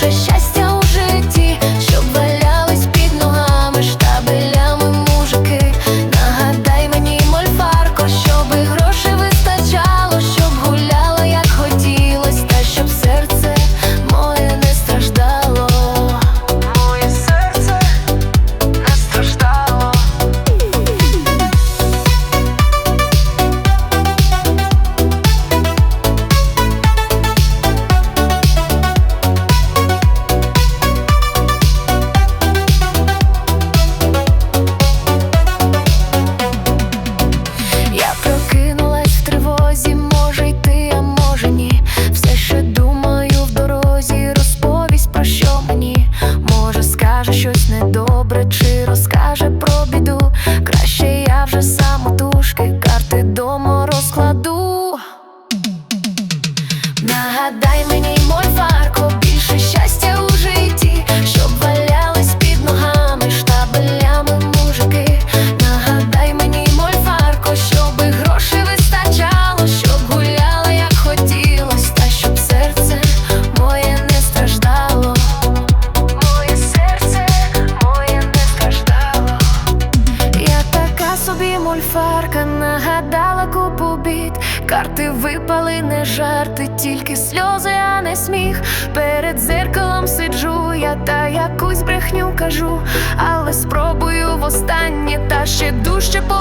наше счастье Карти випали, не жарти, тільки сльози, а не сміх. Перед зеркалом сиджу, я та якусь брехню кажу, але спробую востаннє, та ще дужче по.